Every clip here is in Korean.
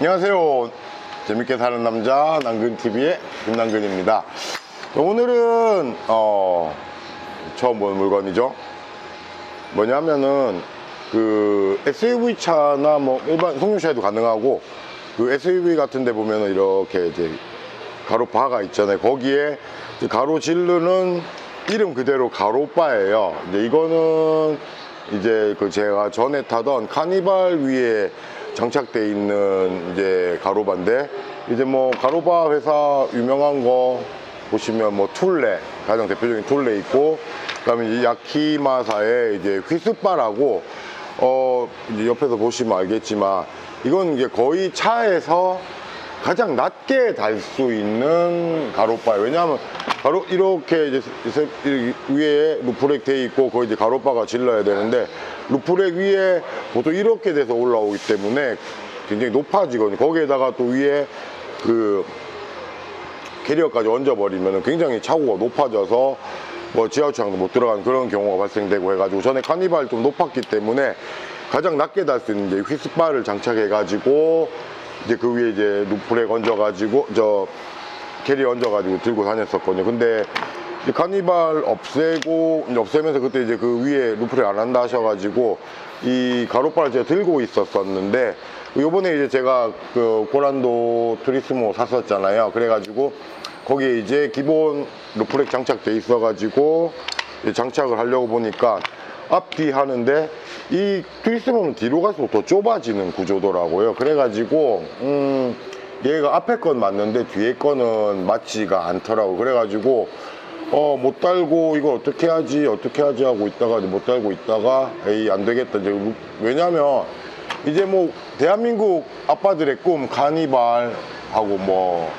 안녕하세요. 재밌게 사는 남자 남근TV의 김남근입니다. 오늘은 어, 처음 본 물건이죠. 뭐냐면은 그 SUV 차나 뭐 일반 승용차에도 가능하고 그 SUV 같은 데 보면은 이렇게 이제 가로바가 있잖아요. 거기에 가로질르는 이름 그대로 가로바예요. 이제 이거는 이제 그 제가 전에 타던 카니발 위에 장착돼 있는 이제 가로바인데 이제 뭐 가로바 회사 유명한 거 보시면 뭐 툴레 가장 대표적인 툴레 있고 그다음에 이제 야키마사의 이제 휘스바라고 어 이제 옆에서 보시면 알겠지만 이건 이게 거의 차에서 가장 낮게 달 수 있는 가로바예요. 왜냐하면 가로 이렇게 이제 위에 루프렉 돼 있고 거기 이제 가로바가 질러야 되는데 루프렉 위에 보통 이렇게 돼서 올라오기 때문에 굉장히 높아지거든요. 거기에다가 또 위에 그 캐리어까지 얹어버리면 굉장히 차고가 높아져서 뭐 지하철도 못 들어가는 그런 경우가 발생되고 해가지고 전에 카니발 좀 높았기 때문에 가장 낮게 달 수 있는 이제 휘스바를 장착해가지고 이제 그 위에 이제 루프렉 얹어가지고 저 캐리어 얹어가지고 들고 다녔었거든요. 근데 카니발 없애고 없애면서 그때 이제 그 위에 루프렉 안 한다 하셔가지고 이 가로바를 제가 들고 있었었는데 요번에 이제 제가 그 고란도 트리스모 샀었잖아요. 그래가지고 거기에 이제 기본 루프렉 장착돼 있어가지고 장착을 하려고 보니까 앞뒤 하는데 이 트리스모는 뒤로 갈수록 더 좁아지는 구조더라고요. 그래가지고 음 얘가 앞에 건 맞는데 뒤에 거는 맞지가 않더라고. 그래가지고 어 못 달고 이걸 어떻게 하지 어떻게 하지 하고 있다가 못 달고 있다가 에이 안 되겠다 이제 루- 왜냐면 이제 뭐 대한민국 아빠들의 꿈 카니발 하고 뭐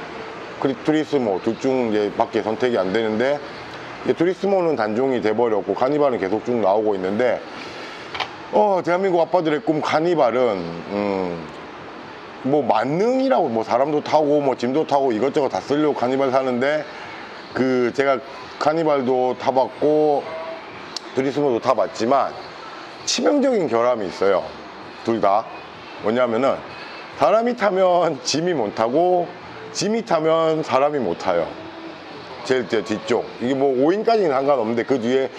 트리스모 둘 중 이제 밖에 선택이 안 되는데 트리스모는 단종이 돼버렸고 카니발은 계속 쭉 나오고 있는데 어 대한민국 아빠들의 꿈 카니발은 음, 뭐 만능이라고 뭐 사람도 타고 뭐 짐도 타고 이것저것 다 쓰려고 카니발 사는데 그 제가 카니발도 타봤고 드리스모도 타봤지만 치명적인 결함이 있어요. 둘 다. 뭐냐면은 사람이 타면 짐이 못 타고 짐이 타면 사람이 못 타요. 제일 뒤- 뒤쪽. 이게 뭐 5인까지는 상관없는데 그 뒤에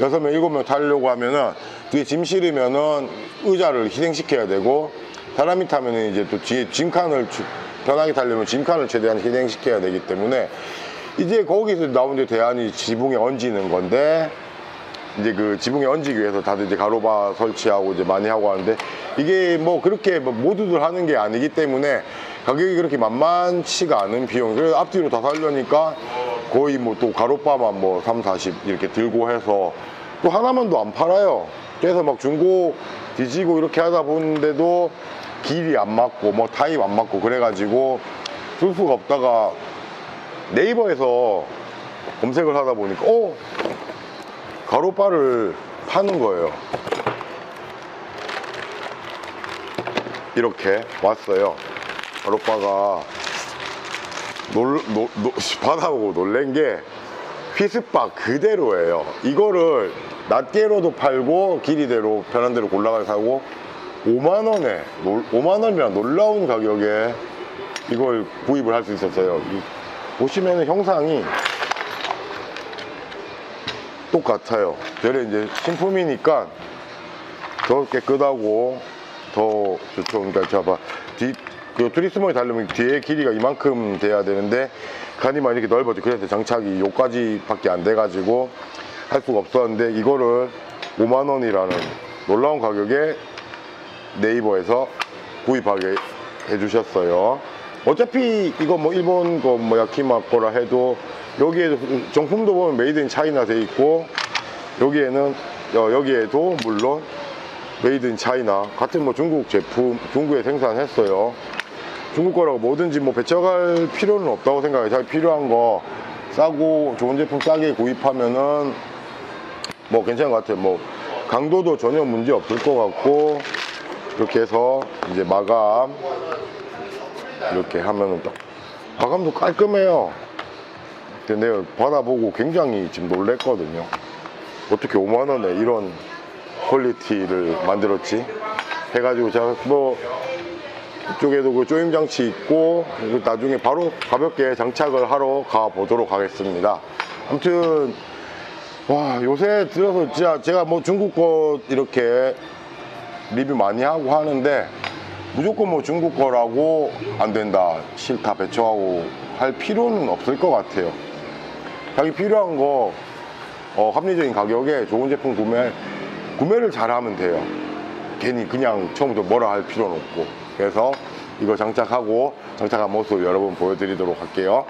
여섯 명 일곱 명 타려고 하면은 뒤에 짐 실으면은 의자를 희생시켜야 되고 사람이 타면은 이제 또 뒤에 짐칸을 주- 편하게 타려면 짐칸을 최대한 희생시켜야 되기 때문에 이제 거기서 나온 데 대안이 지붕에 얹는 건데 이제 그 지붕에 얹기 위해서 다들 이제 가로바 설치하고 이제 많이 하고 하는데 이게 뭐 그렇게 뭐 모두들 하는 게 아니기 때문에 가격이 그렇게 만만치가 않은 비용. 그래서 앞뒤로 다 살려니까 거의 뭐 또 가로바만 뭐 3, 40 이렇게 들고 해서 또 하나만 도 안 팔아요. 그래서 막 중고 뒤지고 이렇게 하다 보는데도 길이 안 맞고 뭐 타입 안 맞고 그래가지고 쓸 수가 없다가 네이버에서 검색을 하다 보니까 어 가로바를 파는 거예요. 이렇게 왔어요. 가로바가 놀, 놀, 놀, 받아보고 놀란 게 휘스바 그대로예요. 이거를 낱개로도 팔고 길이대로 편한 대로 골라가 사고 5만 원에 5만 원이면 놀라운 가격에 이걸 구입을 할 수 있었어요. 이- 보시면 은 형상이 똑같아요. 저래 이제 신품이니까 더 깨끗하고 더 좋죠. 그러니까 잡아 뒤, 그 트리스모에 달려면 뒤에 길이가 이만큼 돼야 되는데 간이만 이렇게 넓어져. 그래서 장착이 요까지 밖에 안 돼가지고 할 수가 없었는데 이거를 5만 원이라는 놀라운 가격에 네이버에서 구입하게 해주셨어요. 어차피 이거 뭐 일본 거 뭐 야키마 거라 해도 여기에 정품도 보면 메이드 인 차이나 돼 있고 여기에는 어, 여기에도 물론 메이드 인 차이나 같은 뭐 중국 제품 중국에 생산했어요. 중국 거라고 뭐든지 뭐 배쳐갈 필요는 없다고 생각해요. 자기 필요한 거 싸고 좋은 제품 싸게 구입하면은 뭐 괜찮은 것 같아요. 뭐 강도도 전혀 문제 없을 것 같고 이렇게 해서 이제 마감 이렇게 하면은 딱 마감도 깔끔해요. 근데 내가 받아보고 굉장히 지금 놀랬거든요. 어떻게 5만 원에 이런 퀄리티를 만들었지? 해가지고 제가 뭐 이쪽에도 그 조임 장치 있고 나중에 바로 가볍게 장착을 하러 가 보도록 하겠습니다. 아무튼 와 요새 들어서 진짜 제가 뭐 중국 거 이렇게 리뷰 많이 하고 하는데 무조건 뭐 중국 거라고 안 된다 싫다 배척하고 할 필요는 없을 것 같아요. 자기 필요한 거 어, 합리적인 가격에 좋은 제품 구매 구매를 잘하면 돼요. 괜히 그냥 처음부터 뭐라 할 필요는 없고 그래서 이거 장착하고 장착한 모습 여러분 보여드리도록 할게요.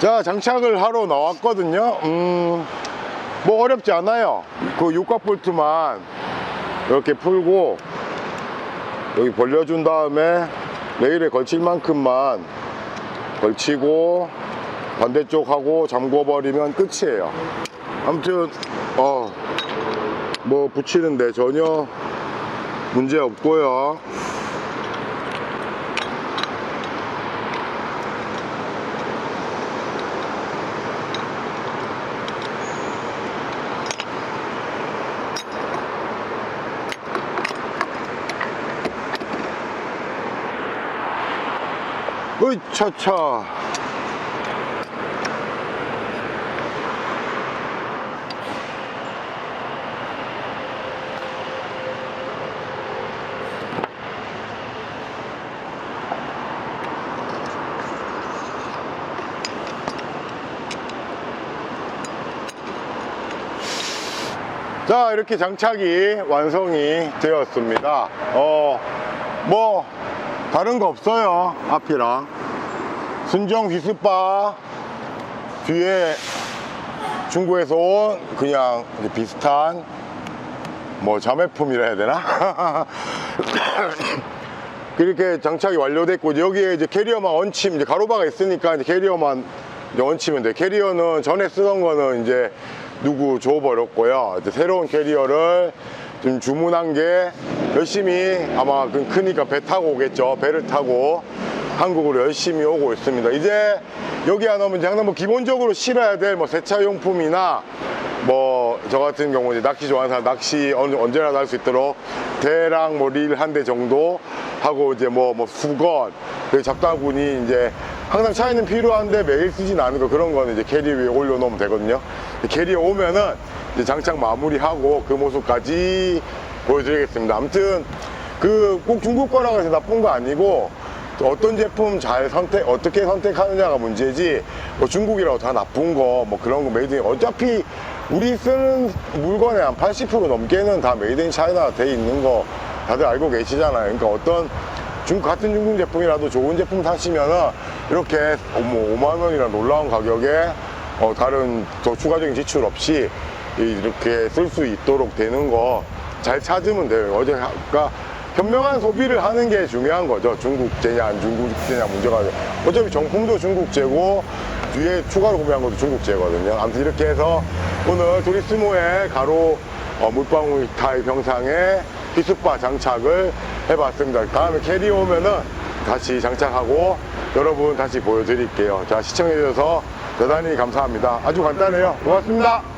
자 장착을 하러 나왔거든요. 음, 뭐 어렵지 않아요. 그 육각 볼트만 이렇게 풀고 여기 벌려준 다음에 레일에 걸칠 만큼만 걸치고 반대쪽하고 잠궈버리면 끝이에요. 아무튼 어, 뭐 붙이는데 전혀 문제 없고요. 으차차. 자 이렇게 장착이 완성이 되었습니다. 어뭐 다른 거 없어요 앞이랑. 순정 휘스바 뒤에 중국에서 온 그냥 비슷한 뭐 자매품이라 해야 되나? 그렇게 장착이 완료됐고 여기에 이제 캐리어만 얹힘 이제 가로바가 있으니까 이제 캐리어만 이제 얹히면 돼 캐리어는 전에 쓰던 거는 이제 누구 줘버렸고요. 이제 새로운 캐리어를 좀 주문한 게 열심히 아마 그 크니까 배 타고 오겠죠. 배를 타고 한국으로 열심히 오고 있습니다. 이제 여기 안 오면 그냥 뭐 기본적으로 실어야 될 뭐 세차용품이나 뭐 저 같은 경우 이제 낚시 좋아하는 사람 낚시 언- 언제나 할수 있도록 대랑 뭐 릴 한 대 정도 하고 이제 뭐뭐 수건 그 잡다구니 이제 항상 차에는 필요한데 매일 쓰진 않은 거 그런 거는 이제 캐리 위에 올려놓으면 되거든요. 캐리어 오면은 이제 장착 마무리하고 그 모습까지 보여드리겠습니다. 아무튼 그 꼭 중국 거라고 해서 나쁜 거 아니고 또 어떤 제품 잘 선택 어떻게 선택하느냐가 문제지 뭐 중국이라고 다 나쁜 거 뭐 그런 거 메이드 인 어차피 우리 쓰는 물건의 한 80% 넘게는 다 메이드 인 차이나 돼 있는 거 다들 알고 계시잖아요. 그러니까 어떤 중 같은 중국 제품이라도 좋은 제품 사시면은 이렇게 뭐 5만 원이나 놀라운 가격에 어, 다른 더 추가적인 지출 없이 이렇게 쓸 수 있도록 되는 거 잘 찾으면 돼요. 어제 아까 현명한 소비를 하는 게 중요한 거죠. 중국제냐 안 중국제냐 문제가 아니라 어차피 정품도 중국제고 뒤에 추가로 구매한 것도 중국제거든요. 아무튼 이렇게 해서 오늘 도리스모의 가로 어, 물방울 타입 형상의 피스바 장착을 해봤습니다. 다음에 캐리 오면은 다시 장착하고 여러분 다시 보여드릴게요. 자 시청해주셔서 대단히 감사합니다. 아주 간단해요. 고맙습니다.